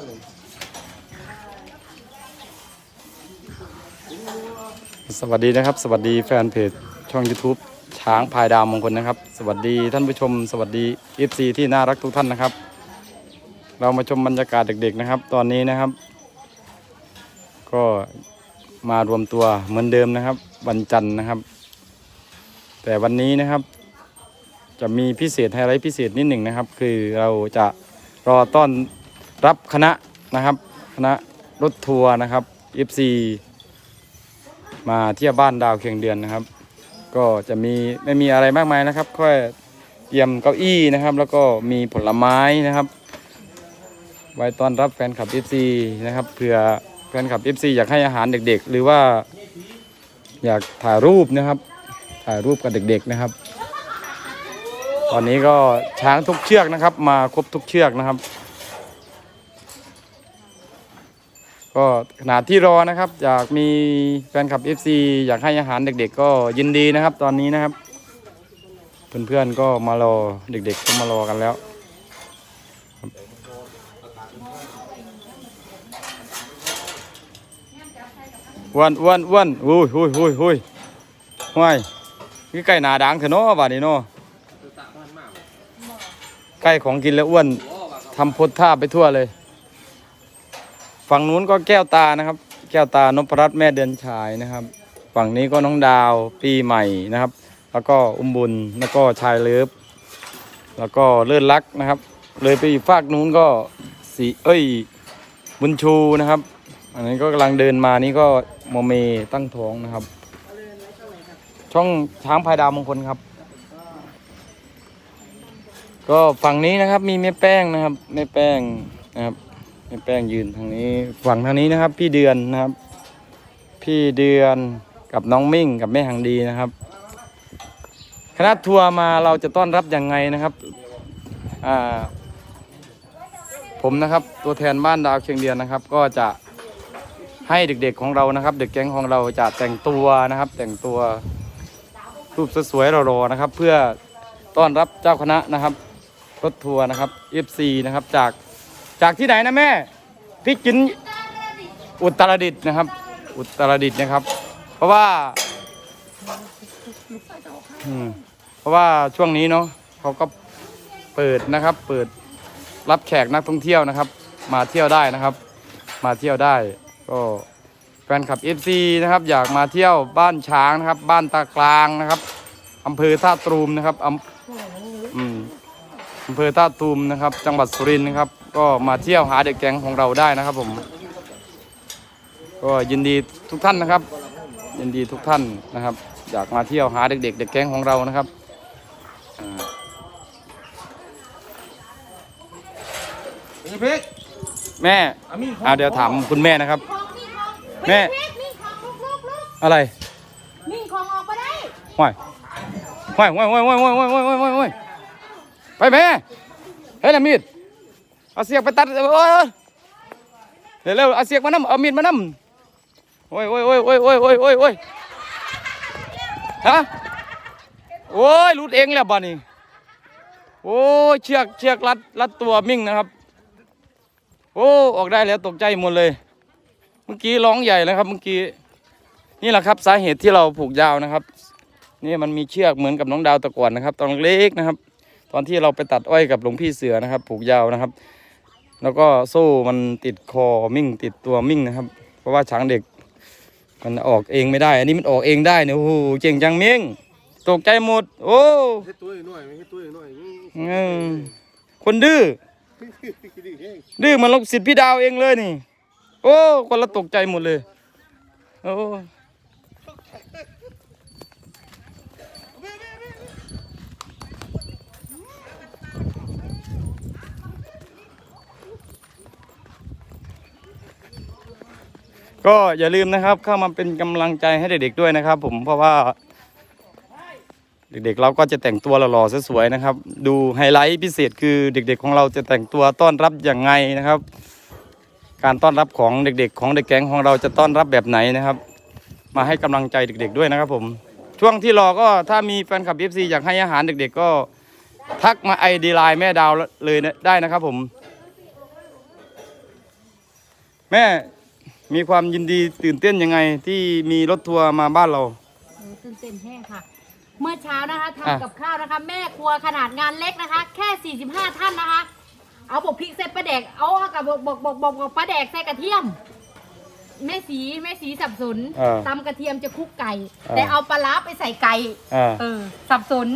สวัสดีนะครับ สวัสดีแฟนเพจช่อง YouTube ช้างพายดาวมงคลนะครับ สวัสดีท่านผู้ชม สวัสดี FC ที่น่ารักทุกท่านนะครับ เรามาชมบรรยากาศเด็กๆนะครับ ตอนนี้นะครับ ก็มารวมตัวเหมือนเดิมนะครับ วันจันทร์นะครับ แต่วันนี้นะครับ จะมีพิเศษไฮไลท์พิเศษนิดหนึ่งนะครับ คือเราจะรอต้อน รับคณะนะครับ คณะรถทัวร์นะครับ FC มาเที่ยวบ้านดาวเคียงเดือนนะครับ ก็จะมีไม่มีอะไรมากมายนะครับค่อยเตรียมเก้าอี้นะครับ แล้วก็มีผลไม้นะครับ ไว้ต้อนรับแฟนคลับ FC นะครับเผื่อแฟนคลับ FC อยากให้อาหารเด็กๆ หรือว่าอยากถ่ายรูปนะครับ ถ่ายรูปกับเด็กๆนะครับ ตอนนี้ก็ช้างทุกเชือกนะครับ มาครบทุกเชือกนะครับ ก็ขณะที่รอนะครับ อยากมีแฟนคลับ FC อยากให้อาหารเด็กๆ ก็ยินดีนะครับ ตอนนี้นะครับ เพื่อนๆก็มารอเด็กๆก็มารอกันแล้วอ้วนอ้วนอ้วนอุ้ยอุ้ยอุ้ยอุ้ยห้วยนี่ไก่หนาดังเถอะเนาะบาดนี้เนาะไก่ของกินแล้วอ้วนทำพดท่าไปทั่วเลย ฝั่งนู้นก็แก้วตานะครับ แก้วตานพรัตน์แม่เดือนฉายนะครับ ฝั่งนี้ก็น้องดาวปีใหม่นะครับ แล้วก็อุ้มบุญแล้วก็ชายเลิฟแล้วก็เลื่อนลักนะครับ เลยไปอีกฝากนู้นก็สีเอ้ยบุญชูนะครับ อันนี้ก็กำลังเดินมานี่ก็โมเมตั้งท้องนะครับ ช่องช้างพายดาวมงคลครับ ก็ฝั่งนี้นะครับมีแม่แป้งนะครับแม่แป้งนะครับ แม่แป้งยืนทางนี้ฝั่งทางนี้นะครับ พี่เดือนนะครับ พี่เดือนกับน้องมิ่งกับแม่หังดีนะครับ คณะทัวร์มาเราจะต้อนรับยังไงนะครับอ่าผมนะครับตัวแทนบ้านดาวเชียงเดียนนะครับ ก็จะให้เด็กๆของเรานะครับ เด็กแก๊งของเราจะแต่งตัวนะครับ แต่งตัวรูปสวยๆรอๆนะครับ เพื่อต้อนรับเจ้าคณะนะครับรถทัวร์นะครับ FC นะครับจาก จากที่ไหนนะแม่พี่กินอุตรดิตถ์นะครับ อุตรดิตถ์นะครับ เพราะว่าอืมเพราะว่าช่วงนี้เนาะเขาก็เปิดนะครับ เปิดรับแขกนักท่องเที่ยวนะครับ มาเที่ยวได้นะครับ มาเที่ยวได้ ก็แฟนคลับ FC นะครับ อยากมาเที่ยวบ้านช้างนะครับ บ้านตากลางนะครับอำเภอท่าตรูมนะครับอ อำเภอท่าตูมนะครับ จังหวัดสุรินทร์นะครับ ก็มาเที่ยวหาเด็กแก๊งของเราได้นะครับผม ก็ยินดีทุกท่านนะครับ ยินดีทุกท่านนะครับ อยากมาเที่ยวหาเด็กๆเด็กแก๊งของเรานะครับอ่านี่พริกแม่อามีอ่าเดี๋ยวถามคุณแม่นะครับของมิ่งของแม่มิ่งของลูกลูกลูกอะไรมิ่งของออกมาได้ห้อยห้อยห้อยห้อยห้อยห้อยห้อยห้อยห้อยห้อยห้อย ไปแม่เฮ้ยนะมีดเอาเสียกไปตัดเอ้ยเร็วเร็วเอาเสียกมานำเอามีดมานำโอ้ยโอ้ยโอ้ยโอ้ยโอ้ยโอ้ยโอ้ยโอ้ยฮะโอ้ยหลุดเองแล้วบ้านี้โอ้ยเชือกเชือกรัดรัดตัวมิ่งนะครับ โอ้ออกได้แล้วตกใจหมดเลย เมื่อกี้ร้องใหญ่เลยครับ เมื่อกี้นี่แหละครับสาเหตุที่เราผูกยาวนะครับ นี่มันมีเชือกเหมือนกับน้องดาวตะกอนนะครับตอนเล็กนะครับ ตอนที่เราไปตัดอ้อยกับหลวงพี่เสือนะครับผูกยาวนะครับ แล้วก็โซ่มันติดคอมิ่งติดตัวมิ่งนะครับ เพราะว่าช้างเด็ก มันออกเองไม่ได้ อันนี้มันออกเองได้เนี่ยโอ้โหเก่งจังมิ่งตกใจหมด โอ้ตัวหน่อยไม่ตัวหน่อยคนดื้อดื้อมันลูกศิษย์พี่ดาวเองเลยนี่ โอ้ คนละตกใจหมดเลย โอ้ ก็อย่าลืมนะครับเข้ามาเป็นกำลังใจให้เด็กๆด้วยนะครับ ผมเพราะว่า เด็กๆเราก็จะแต่งตัวหล่อๆสวยๆนะครับ ดูไฮไลท์พิเศษคือเด็ก ๆ ของเราจะแต่งตัวต้อนรับอย่างไงนะครับ การต้อนรับของเด็กๆ ของเด็กแก๊งของเราจะต้อนรับแบบไหนนะครับ มาให้กำลังใจเด็ก ๆด้วยนะครับ ผม ช่วงที่รอก็ถ้ามีแฟนคลับ FC อยากให้อาหารเด็ก ๆ ก็ทักมาไอดีไลน์แม่ดาวเลยนะได้นะครับ ผม แม่ มีความยินดีตื่นเต้นยังไงที่มีรถทัวร์มาบ้านเรา โอ้ตื่นเต้นแห้งค่ะ เมื่อเช้านะคะอะ ทำกับข้าวนะคะ แม่ครัวขนาดงานเล็กนะคะ แค่ 45 ท่านนะคะ เอาบอกพริกใส่ปลาแดก เอากับบอกบอกบอกบอกบอกปลาแดกใส่กระเทียม แม่สีแม่สีสับสนเออตำกระเทียมจะคลุกไก่เออแต่เอาปลาร้าไปใส่ไก่ อ่าเออ สับสน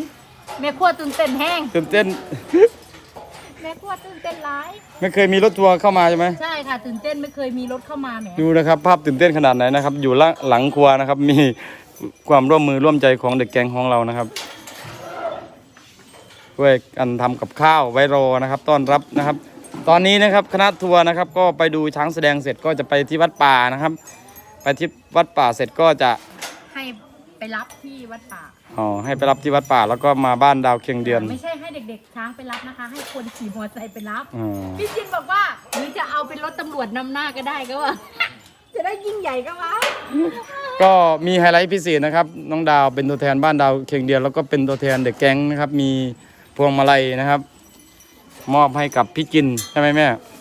แม่ครัวตื่นเต้นแห้ง ตื่นเต้น แม่ครัวตื่นเต้นร้าย ไม่เคยมีรถทัวร์เข้ามาใช่ไหมใช่ค่ะตื่นเต้นไม่เคยมีรถเข้ามาแหมดูนะครับ ภาพตื่นเต้นขนาดไหนนะครับ อยู่ละหลังครัวนะครับ มีความร่วมมือร่วมใจของเด็กแก๊งของเรานะครับช่วยกันทำกับข้าวไว้รอนะครับ ต้อนรับนะครับ ตอนนี้นะครับคณะทัวร์นะครับ ก็ไปดูช้างแสดงเสร็จก็จะไปที่วัดป่านะครับ ไปที่วัดป่าเสร็จก็จะให้ไป รับที่วัดป่าอ๋อให้ไปรับที่วัดป่าแล้วก็มาบ้านดาวเคียงเดือน ไม่ใช่ให้เด็กๆช้างไปรับนะคะ ให้คนขี่มอเตอร์ไซค์ไปรับอ๋อ พี่จินบอกว่าหรือจะเอาเป็นรถตำรวจนำหน้าก็ได้ก็ว่า จะได้ยิ่งใหญ่ก็ว่า ก็มีไฮไลท์พิเศษนะครับ น้องดาวเป็นตัวแทนบ้านดาวเคียงเดือนแล้วก็เป็นตัวแทนเด็กแก๊งนะครับ มีพวงมาลัยนะครับ มอบให้กับพี่จินใช่ไหมแม่ใช่ค่ะอืม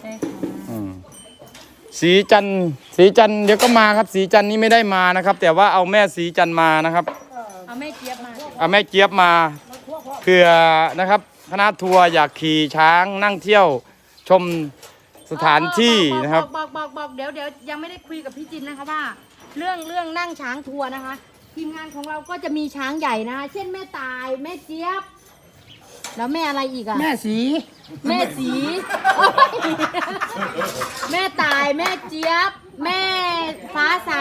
สีจันทร์สีจันทร์เดี๋ยวก็มาครับ สีจันทร์นี่ไม่ได้มานะครับ แต่ว่าเอาแม่สีจันทร์มานะครับเอาแม่เจี๊ยบมาเอาแม่เจี๊ยบมาเพื่อนะครับคณะทัวร์อยากขี่ช้างนั่งเที่ยวชมสถานที่นะครับบอกบอกบอกบอกเดี๋ยวเดี๋ยวยังไม่ได้คุยกับพี่จินนะคะว่า เรื่องเรื่องนั่งช้างทัวร์นะคะ ทีมงานของเราก็จะมีช้างใหญ่นะคะเช่นแม่ตายแม่เจี๊ยบ แล้วแม่อะไรอีกอะแม่สีแม่สีแม่ตายแม่เจี๊ยบ แม่ฟ้าใส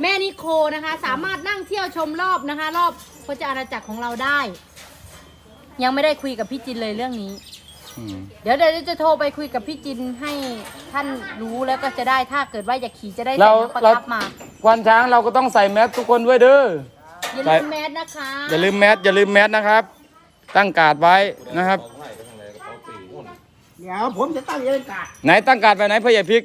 แม่นิโคนะคะ สามารถนั่งเที่ยวชมรอบนะคะ รอบพระเจ้าอาณาจักรของเราได้ ยังไม่ได้คุยกับพี่จินเลยเรื่องนี้ อืมเดี๋ยวเดี๋ยวจะโทรไปคุยกับพี่จินให้ท่านรู้แล้วก็จะได้ถ้าเกิดว่าอยากขี่จะได้ใส่เราน้ำประเราทับมาควันช้างเราก็ต้องใส่แมสทุกคนด้วยเด้อ อย่าใส่ลืมแมสนะคะ อย่าลืมแมสอย่าลืมแมสนะครับ ตั้งการ์ดไว้นะครับ เดี๋ยวผมจะตั้งเองกาดไหนตั้งการ์ดไปไหนพ่อใหญ่พริก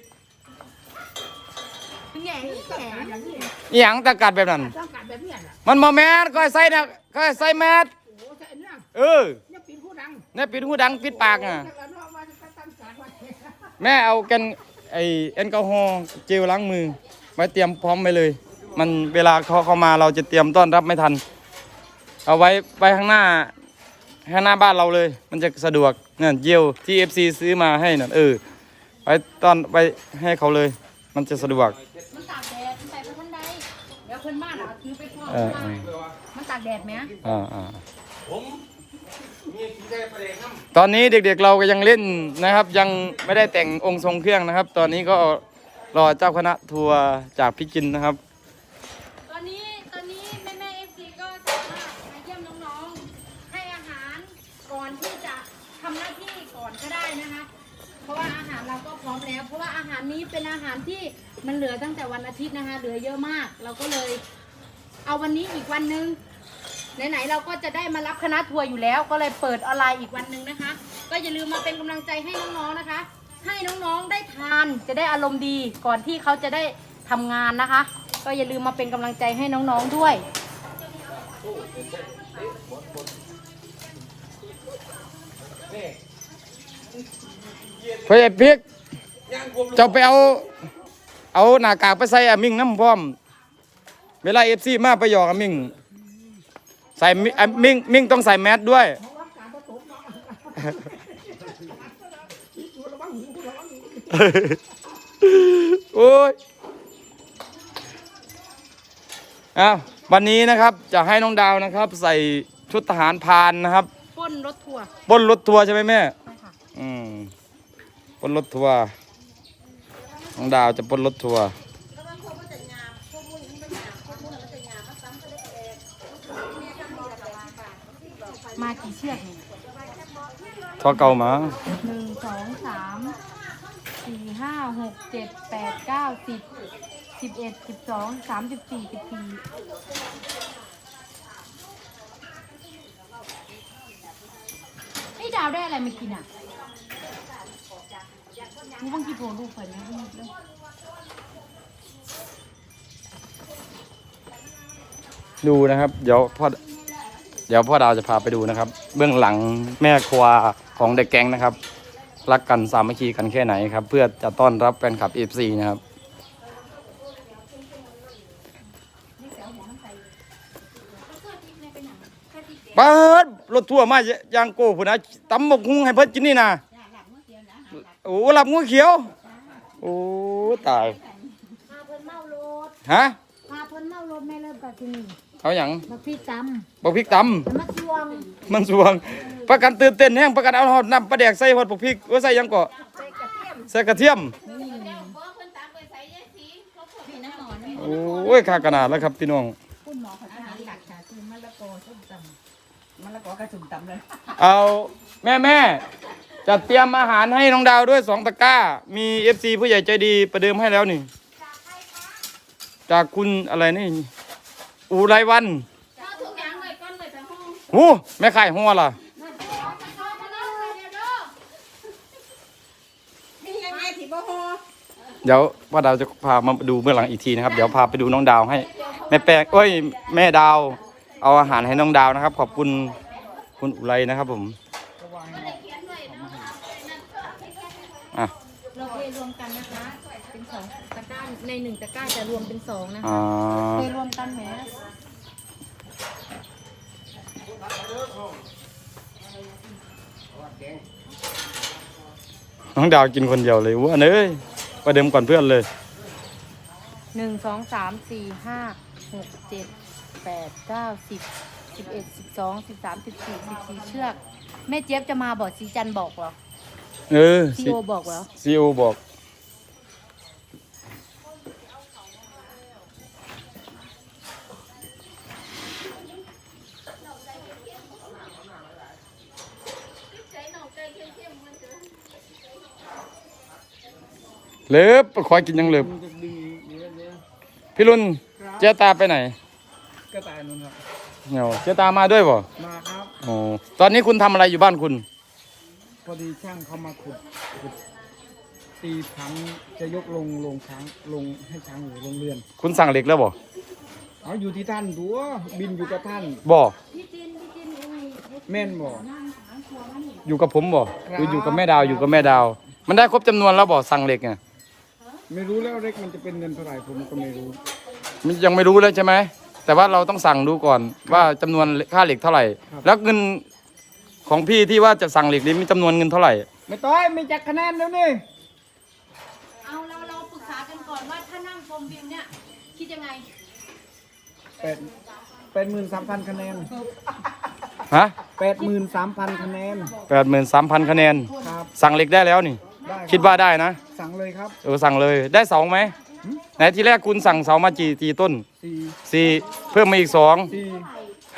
แง่แง่อย่างนี้อหย่างตั้งการ์ดแบบนั้น ตั้งกาดแบบเนี้ยน่ะมันมาแมสก็ให้ใส่นะก็ให้ใส่แมสโอ้ใช่เนี่ยเออเนี่ยปีนผู้ดังเนี่ยปิดหูดังปิดปากอะถ้าเกิดว่าว่าจะตั้งกาดไว้แม่เอากันไอแอลกอฮอล์เจลล้างมือไว้เตรียมพร้อมไปเลย มันเวลาเขาเข้ามาเราจะเตรียมต้อนรับไม่ทัน เอาไว้ไว้ข้างหน้า ข้างหน้าบ้านเราเลย มันจะสะดวกเนี่ยเจลที่ FC ซื้อมาให้นั่นเออไว้ต้อนไว้ให้เขาเลย มันจะสะดวก มันตากแดดมันใส่ไปทันใดเดี๋ยวคนบ้านอะถือไปพ่อเออเออ มันตากแดดไหมอ่าอ่าตอนนี้เด็กๆเราก็ยังเล่นนะครับ ยังไม่ได้แต่งองค์ทรงเครื่องนะครับ ตอนนี้ก็รอเจ้าคณะทัวร์จากพิจินนะครับ มแล้ว เพราะว่าอาหารนี้เป็นอาหารที่มันเหลือตั้งแต่วันอาทิตย์นะคะ เหลือเยอะมาก เราก็เลย เอาวันนี้อีกวันหนึงไหนๆเราก็จะได้มารับคณะทัวร์อยู่แล้ว ก็เลยเปิดออนไลน์อีกวันหนึ่งนะคะ ก็อย่าลืมมาเป็นกำลังใจให้น้องๆนะคะ ให้น้องๆได้ทานจะได้อารมณ์ดีก่อนที่เขาจะได้ทำงานนะคะ ก็อย่าลืมมาเป็นกำลังใจให้น้องๆด้วยพ่อพริก เจ้าไปเอา เอาหน้ากากไปใส่อามิงน้ำพร้อม เวลาเอฟซีมาไปหยอกอามิงใส่มิอามิงมิงต้องใส่แมสด้วยโอ้ยอ้าววันนี้นะครับจะให้น้องดาวนะครับ ใส่ชุดทหารพรานนะครับปล้นรถทัวร์บนรถทัวร์ใช่ไหมแม่ใช่ค่ะอืมบนรถทัวร์ น้องดาวจะบนรถทัวร์มากี่เชือกเนี่ยทอเก่ามาหนึ่งสองสามสี่ห้าหกเจ็ดแปดเก้าสิบสิบเอ็ดสิบสองสามสิบสี่สิบสี่ไอ้ดาวได้อะไรมากินอะ รู้บางทีโผล่ลูกเปิดนะพี่เลยดูนะครับ เดี๋ยวพ่อเดี๋ยวพ่อดาวจะพาไปดูนะครับ เบื้องหลังแม่ครัวของเด็กแก๊งนะครับ รักกันสามัคคีกันแค่ไหนครับ เพื่อจะต้อนรับแฟนคลับ FC นะครับเปิดรถทั่วร์มายางโก้พุ่นะตำบกหุงให้เพิ่นกินนี่นะ อ้หลับงูเขียว โอ้ตายพาเพิ่นเมารถฮะพาเพิ่นเมารถแม่เริ่มกับที่นี่เอาอย่างมาพี่ตบักพริกตำมาทวงำมันสวง ประกันตื่นเต้นแห้งประกันเอาหอดน้ำปลาแดกใส่หอดบักพริกว่าใส่หยังเกาะใส่กระเทียมโอ้ยค่ากระนาดแล้วครับพี่น้องคุณหมอเขาจะหาหลักฐานคือมะละกอส้มตำมะละกอกระจุ่มตำเลย เอาแม่แม่ จัดเตรียมอาหารให้น้องดาวด้วยสองตะกร้า มีเอฟซีผู้ใหญ่ใจดีประเดิมให้แล้วนี่ จากคุณอะไรนี่อูไรวันเอาทุกอย่างไว้ก่อนไว้แต่ห้องหูแม่ไข่หัวล่ะเดี๋ยวจะเข้ามาแล้วเดี๋ยวเด้อนี่ยังไงที่บ่ฮอเดี๋ยวพ่อดาวจะพามาดูเบื้องหลังอีกทีนะครับ เดี๋ยวพาไปดูน้องดาวให้ แม่แป้งเอ้ย แม่ดาว เอาอาหารให้น้องดาวนะครับ ขอบคุณคุณอุไรนะครับผมอะ เราเทรวมกันนะคะ เป็นสองตะกร้า ในหนึ่งตะกร้าจะรวมเป็นสองนะคะอ่าเทรวมกันแหมน้องดาวกินคนเดียวเลยอ้ว่าเอ้ยประเดิมก่อนเพื่อนเลย หนึ่งสองสามสี่ห้าหกเจ็ดแปดเก้าสิบสิบเอ็ดสิบสองสิบสามสิบสี่สิบสี่เชือก แม่เจี๊ยบจะมาบอกสีจันบอกเหรอเออซีโอบอกเหรอ ซีโอบอก เลิฟคอยกินยังเลิฟมันจะดีเยอะเยอะพี่รุนเจ๊ตาไปไหนกระต่ายนุ่นครับเนาเจ๊ตามาด้วยบ่มาครับโอ้ตอนนี้คุณทำอะไรอยู่บ้านคุณ พอดีช่างเขามาขุดขุดตีถังจะยกลงลงช้างลงให้ช้างอยู่ลงเรือน คุณสั่งเหล็กแล้วบ่เอาอยู่ที่ท่านตัวบินอยู่กับท่านบ่พี่จินพี่จินเอ้ยแม่นบ่นั่งสามครัวนั่นนี่อยู่กับผมบ่ครับหรืออยู่กับแม่ดาวอยู่กับแม่ดาว มันได้ครบจำนวนแล้วบ่สั่งเหล็กไง ไม่รู้แล้วเล็กมันจะเป็นเงินเท่าไหร่ผมก็ไม่รู้ มันยังไม่รู้เลยใช่ไหม แต่ว่าเราต้องสั่งดูก่อนว่าจำนวนค่าเหล็กเท่าไหร่แล้วเงินของพี่ที่ว่าจะสั่งเหล็กนี้มีจำนวนเงินเท่าไหร่ ไม่ต้อยไม่จักคะแนนแล้วนี่เอาเราเราปรึกษากันก่อนว่าถ้านั่งชมวิวเนี่ยคิดยังไงแปดแปดหมื่นสามพันคะแนนฮะแปดหมื่นสามพันคะแนนแปดหมื่นสามพันคะแนน ครับสั่งเหล็กได้แล้วนี่ ได้รับคิดว่าได้นะสั่งเลยครับเออสั่งเลยได้เสาไหมไหนที่แรกคุณสั่งเสามากี่กี่ต้นสี่สี่เพิ่มมาอีกสองสี่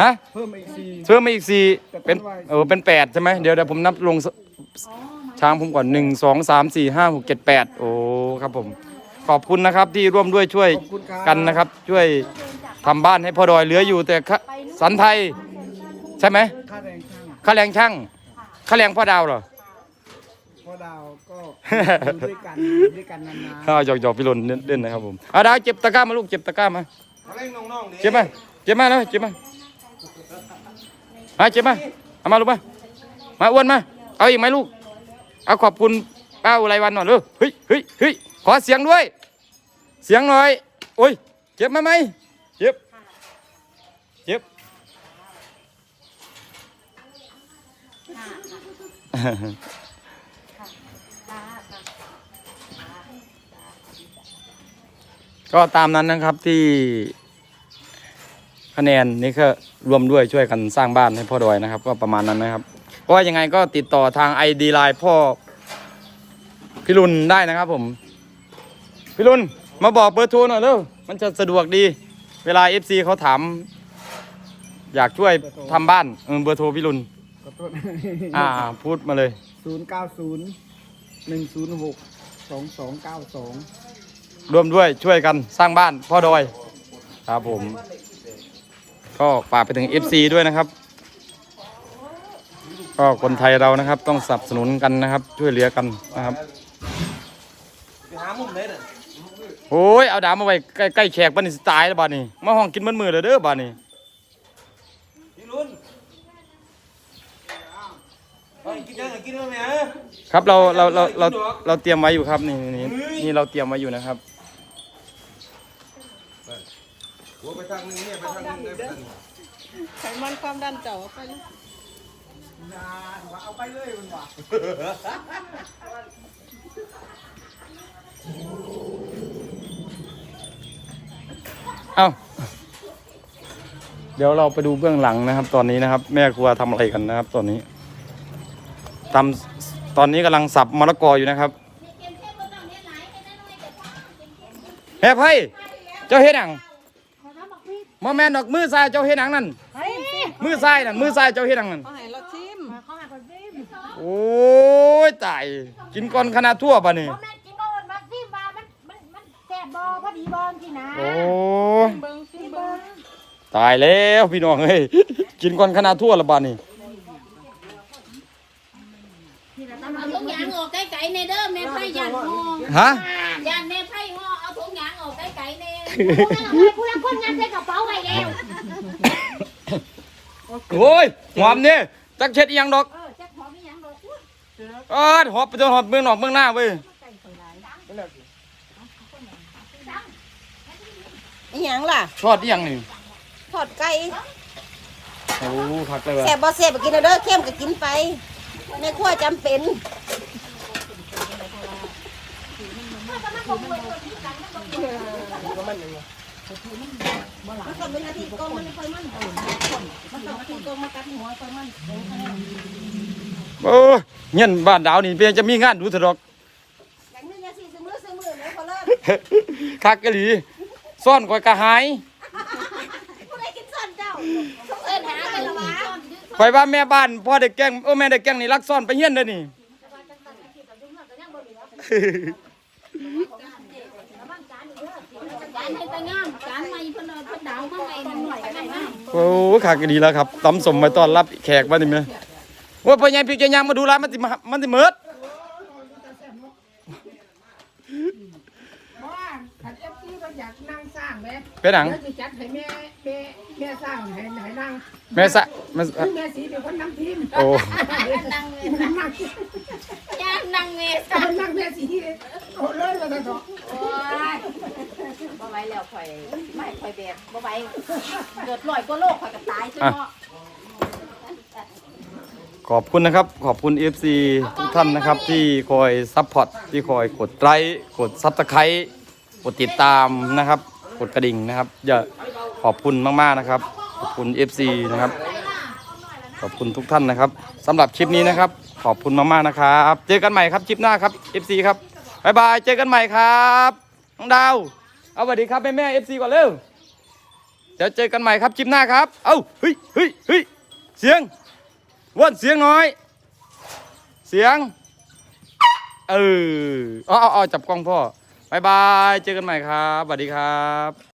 ฮะเพิ่มอีกสี่เพิ่มมาอีกสี่เป็นแต่เป็นไว้เออเป็นแปดใช่ไหมเดี๋ยวเดี๋ยวผมนับลงสช้างผมก่อนหนึ่งสองสามสี่ห้าหกเจ็ดแปดโอ้ครับผมขอบคุณนะครับที่ร่วมด้วยช่วยขอบคุณครับกันนะครับ ช่วยทำบ้านให้พ่อดอยเหลืออยู่แต่ค่าสันไทย ใช่ไหมค่าแรงช่างค่าแรงช่างค่าแรงพ่อดาวเหรอพ่อดาวก็ อยู่ด้วยกันอยู่ด้วยกันนานข้าวหยอกหยอกพี่ลนเล่นๆนะครับผมเอาดาวเจ็บตะกร้ามาลูกเจ็บตะกร้ามามาเล่นน้องๆนี่เจ็บมาเจ็บมาแล้วเจ็บมามาเจ็บมาเอามาลูกมามาอ้วนมาเอาอีกไหมลูกเอาขอบคุณป้าอุไรวันหน่อยเร็วเฮ้ยเฮ้ยเฮ้ยขอเสียงด้วย เสียงหน่อยโอ้ยเจ็บไหมไหมเจ็บเจ็บ ก็ตามนั้นนะครับที่คะแนนนี่ก็รวมด้วยช่วยกันสร้างบ้านให้พ่อดอยนะครับ ก็ประมาณนั้นนะครับเพราะว่ายังไงก็ติดต่อทางไอดีไลน์พ่อพี่รุนได้นะครับ ผมพี่รุนมาบอกเบอร์โทรหน่อยเร็วมันจะสะดวกดี เวลา FC เขาถามอยากช่วยทำบ้านเออเบอร์โทรพี่รุนๆขอโทษอ่าพูดมาเลย ศูนย์เก้าศูนย์หนึ่งศูนย์หกสองสองเก้าสอง ร่วมด้วยช่วยกันสร้างบ้านพ่อดอยครับผม ก็ฝากไปถึง FC ด้วยนะครับ ก็คนไทยเรานะครับ ต้องสนับสนุนกันนะครับ ช่วยเหลือกันนะครับไปหามุมไหนน่ะโอ้ยเอาดามมาไว้ใกล้ใกล้แขกบ้านนี่สิตายแล้วบ้านนี้มาห้องกินมันมือเลยเด้อบ้านนี้พี่รุ่นเอกินยังไงกินมาไหมครับเราเราเราเราเราเตรียมไว้อยู่ครับนี่นี่นี่เราเตรียมไว้อยู่นะครับ หัวไปทางนึงเนี่ยไปทางนึงได้ไปทางนึง ไขมันความดันเจ้าไปเลยเอาไปเลยมันว่ะเอาเดี๋ยวเราไปดูเบื้องหลังนะครับ ตอนนี้นะครับ แม่ครัวทำอะไรกันนะครับ ตอนนี้ตำตอนนี้กำลังสับมะละกออยู่นะครับแม่ไพ่เจ้าเฮ็ดหนังมอแม่นดอกมือซ้ายเจ้าเฮ็ดหนังนั่น มือซ้ายนั่นมือซ้ายเจ้าเฮ็ดหนังนั่น เขาให้เราชิมโอ้ยตายกินก่อนขนาดทั่วป่ะนี่พ่อแม่กินก็มันมาซิมมามันมันมันแซ่บบอพอดีบอมที่นะโอ้ยเบิ้งชิมเบิ้งตายแล้วพี่น้องเฮ้ยกินก่อนขนาดทั่วละบ้านี่เอาถุงยางออกไกลๆในเด้อแม่ไผ่ยันห่อฮะยันแม่ไผ่ห่อเอาถุงยางออกไกลๆในผู้ละคนงานใส่กระเป๋าไปแล้ว โอ้ยหอมเนี่ยจักเช็ดอีหยังดอกเออจักหอมไม่ยังดอกเออหอบไปจนหอบเมืองนอกเมืองหน้าเว้ยอีหยังล่ะทอดอีหยังนี่ทอดไก่โอ้คักเลยว่ะแซ่บบ่แซ่บก็กินเอาเด้อเข้มก็กินไปในครัวจำเป็น มันต้องเป็นนาทีกองมันไม่ค่อยมันมันต้องนาทีกองมาตัดหัวค่อยมันโอ้ยเงี้ยบ้านดาวนี่เป็นจะมีงานดูเถอะดอกอย่างนี้อย่าสิซื้อมือซื้อมือเลยพอเลิกคักกะหลีซ่อนก่อยกระหายผู้ใดกินซ่อนเจ้าเอิ้นหากันละวะข่อยว่าแม่บ้านพ่อเด็กแกล้งเออแม่เด็กแกล้งนี่รักซ่อนไปเฮียนเด้อนี่ จาน ให้ตางามจานใหม่เพิ่นเอาเพิ่นดาวมาใหม่กันหน่อยกันนะโอ้ขากดีแล้วครับตำสมมาต้อนรับแขกบ้านนี่แม่ว่าพ่อใหญ่พี่จะยังมาดูร้านมันสิมามันสิเมิด ขันเอฟซีก็อยากนั่งสร้างไหมเป็นหนัง เดี๋ยวจะจัดให้แม่แม่แม่สร้างให้ให้นั่งแม่สะแม่คือแม่สีเป็นคนนั่งทีมโอ้ นั่งเมนั่งนั่งย่างนั่งเมแต่คนนั่งแม่สีโอ้เลยมาตลอดโอ้ยบ่ไหวแล้วข่อยไม่ข่อยแบกบ่ไหวเกิดร้อยกว่าโลกข่อยก็ตายซะเนาะขอบคุณนะครับ ขอบคุณ FC ทุกท่านนะครับที่คอยซัพพอร์ตที่คอยกดไลค์กดซับสไครต์ กดติดตามนะครับ กดกระดิ่งนะครับอย่าขอบคุณมากๆนะครับ ขอบคุณ FC นะครับ ขอบคุณทุกท่านนะครับสำหรับคลิปนี้นะครับ ขอบคุณมากๆนะครับ เจอกันใหม่ครับคลิปหน้าครับ FC ครับบ๊ายบายเจอกันใหม่ครับน้องดาวเอาสวัสดีครับแม่แม่ FC ก่อนเร็วเดี๋ยวเจอกันใหม่ครับคลิปหน้าครับ เอ้าเฮ้ยเฮ้ยเฮ้ยเสียงว่นเสียงน้อย เสียง เอออาเอาเอาจับกล้องพ่อ บายบาย เจอกันใหม่ครับสวัสดีครับ